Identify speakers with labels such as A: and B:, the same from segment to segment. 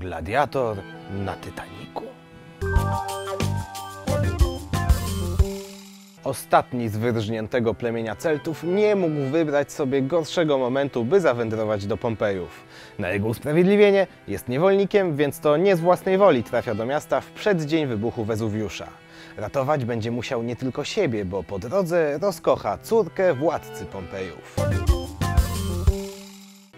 A: Gladiator na Titaniku. Ostatni z wyrżniętego plemienia Celtów nie mógł wybrać sobie gorszego momentu, by zawędrować do Pompejów. Na jego usprawiedliwienie jest niewolnikiem, więc to nie z własnej woli trafia do miasta w przeddzień wybuchu Wezuwiusza. Ratować będzie musiał nie tylko siebie, bo po drodze rozkocha córkę władcy Pompejów.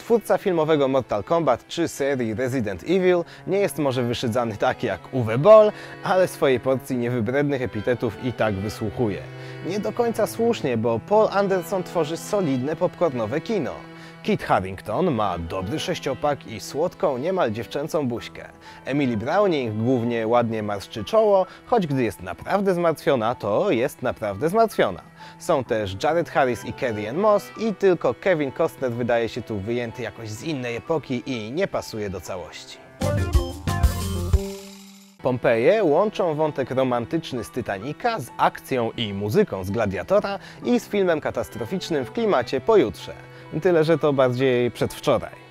A: Twórca filmowego Mortal Kombat czy serii Resident Evil nie jest może wyszydzany tak jak Uwe Boll, ale swojej porcji niewybrednych epitetów i tak wysłuchuje. Nie do końca słusznie, bo Paul Anderson tworzy solidne popcornowe kino. Kit Harington ma dobry sześciopak i słodką, niemal dziewczęcą buźkę. Emily Browning głównie ładnie marszczy czoło, choć gdy jest naprawdę zmartwiona, to jest naprawdę zmartwiona. Są też Jared Harris i Carrie Ann Moss i tylko Kevin Costner wydaje się tu wyjęty jakoś z innej epoki i nie pasuje do całości. Pompeje łączą wątek romantyczny z Titanica z akcją i muzyką z Gladiatora i z filmem katastroficznym w klimacie pojutrze. Tyle, że to bardziej przedwczoraj.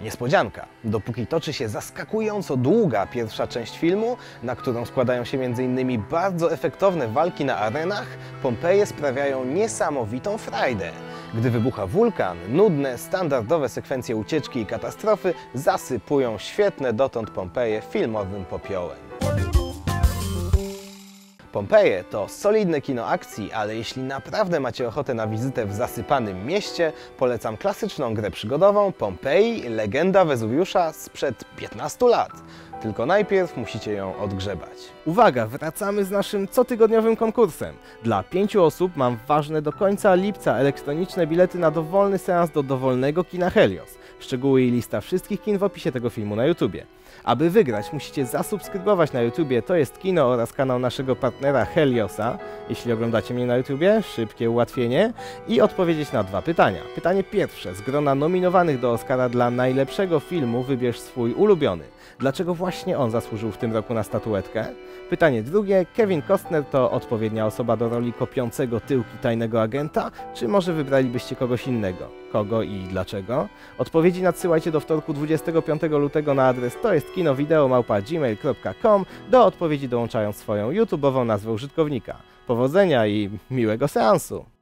A: Niespodzianka. Dopóki toczy się zaskakująco długa pierwsza część filmu, na którą składają się m.in. bardzo efektowne walki na arenach, Pompeje sprawiają niesamowitą frajdę. Gdy wybucha wulkan, nudne, standardowe sekwencje ucieczki i katastrofy zasypują świetne dotąd Pompeje filmowym popiołem. Pompeje to solidne kino akcji, ale jeśli naprawdę macie ochotę na wizytę w zasypanym mieście, polecam klasyczną grę przygodową Pompeii Legenda Wezuwiusza sprzed 15 lat. Tylko najpierw musicie ją odgrzebać. Uwaga, wracamy z naszym cotygodniowym konkursem. Dla pięciu osób mam ważne do końca lipca elektroniczne bilety na dowolny seans do dowolnego kina Helios. Szczegóły i lista wszystkich kin w opisie tego filmu na YouTubie. Aby wygrać, musicie zasubskrybować na YouTubie, to jest kino oraz kanał naszego partnera Heliosa, jeśli oglądacie mnie na YouTubie, szybkie ułatwienie, i odpowiedzieć na dwa pytania. Pytanie pierwsze, z grona nominowanych do Oscara dla najlepszego filmu wybierz swój ulubiony. Dlaczego właśnie on zasłużył w tym roku na statuetkę? Pytanie drugie, Kevin Costner to odpowiednia osoba do roli kopiącego tyłki tajnego agenta, czy może wybralibyście kogoś innego? Kogo i dlaczego? Odpowiedzi nadsyłajcie do wtorku 25 lutego na adres to jest kinowideomałpa.gmail.com do odpowiedzi dołączając swoją YouTube'ową nazwę użytkownika. Powodzenia i miłego seansu!